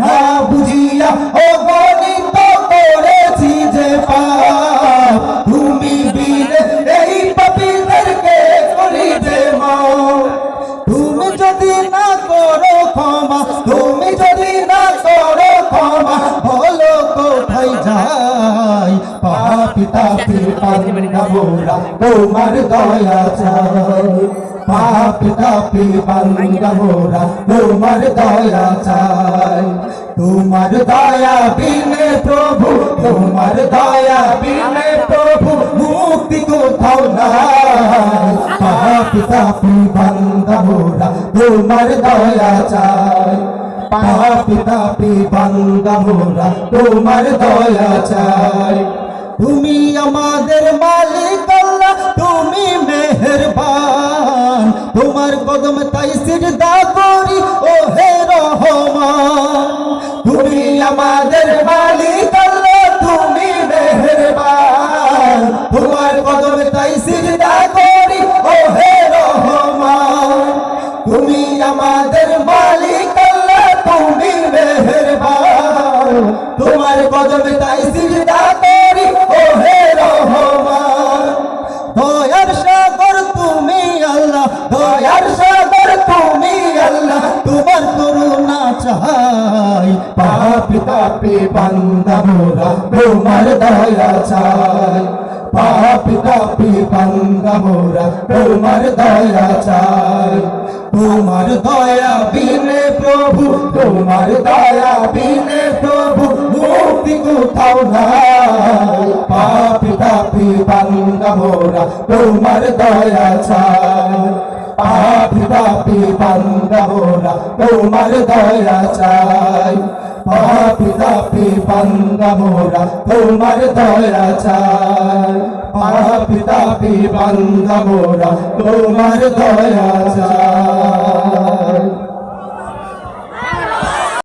না বুঝিয়া, ও গণিত করেছি যে পাপ, তুমি বিনে এই পাপীদেরকে করি যে তুমি যদি না করো ক্ষমা, তুমি যদি না করো ক্ষমা, বলো কোথায় যাই পাপি তাপি পান্ডাবোরা তোমার দয়া চাই। পাপি তাপি পান্ডাবোরা তোমার দয়া চাই। তোমার দয়া বিনে প্রভু, তোমার দয়া বিনে প্রভু, মুক্তি কোথাও নাই। পাপি তাপি তোমার দয়া চাই। পাপি তাপি বান্দাবোরা, তোমার দয়া চাই। তুমি আমাদের মালিক আল্লাহ, তুমি মেহেরবান। তোমার কদম তাই সিজদা করি ও হে তাই সিজদা করি ও হে রহমান, তুমি আমাদের মালিক, আল্লাহ, তুমি মেহেরবান। তোমার কদম তাই সিজদা করি ও হে রহমান। দয়ার সাগর, তুমি আল্লাহ, দয়ার সাগর, তুমি আল্লাহ, তোমার করুণা চাই। পাপি তাপি বান্দা মোরা, তোমার দয়া চাই। পাপি তাপি মোরা তোমার দয়া চাই। তোমার দয়া বিনে প্রভু, তোমার দয়া বিনে প্রভু, মুক্তি কোথাও নাই। পাপি তাপি বান্দা মোরা তোমার দয়া চাই। পাপি তাপি বান্দা মোরা তোমার দয়া চাই। পাপি তাপি বান্দা মোরা তোমার দয়া চাই। পাপি তাপি বান্দা মোরা তোমার দয়া চাই।